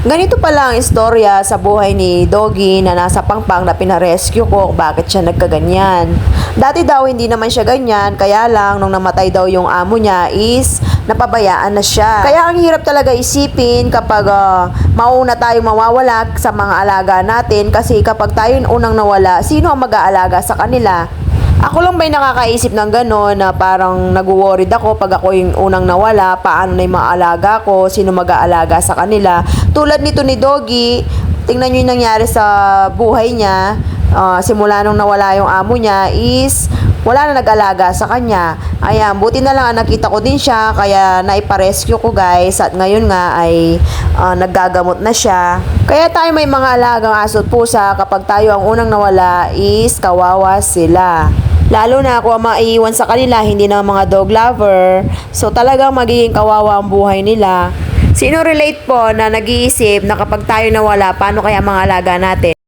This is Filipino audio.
Ganito pala ang istorya sa buhay ni Doggy na nasa pangpang na pinarescue ko bakit siya nagkaganyan. Dati daw hindi naman siya ganyan, kaya lang nung namatay daw yung amo niya is napabayaan na siya. Kaya ang hirap talaga isipin kapag ah, mauna tayong mawawala sa mga alaga natin kasi kapag tayo unang nawala, sino ang mag-aalaga sa kanila? Ako lang ba'y nakakaisip ng gano'n na parang nag-worried ako pag ako yung unang nawala, paano na yung maalaga ko, sino mag-aalaga sa kanila. Tulad nito ni Doggy, tingnan nyo yung nangyari sa buhay niya, Ah, simula nung nawala yung amo niya is wala na nag-alaga sa kanya. Ayan, buti na lang ah, nakita ko din siya, kaya naiparescue ko guys at ngayon nga ay ah, naggagamot na siya. Kaya tayo may mga alagang aso at pusa kapag tayo ang unang nawala is kawawa sila. Lalo na ako ang maiiwan sa kanila, hindi na mga dog lover. So talagang magiging kawawa ang buhay nila. Sino relate po na nag-iisip na kapag tayo nawala, paano kaya mga alaga natin?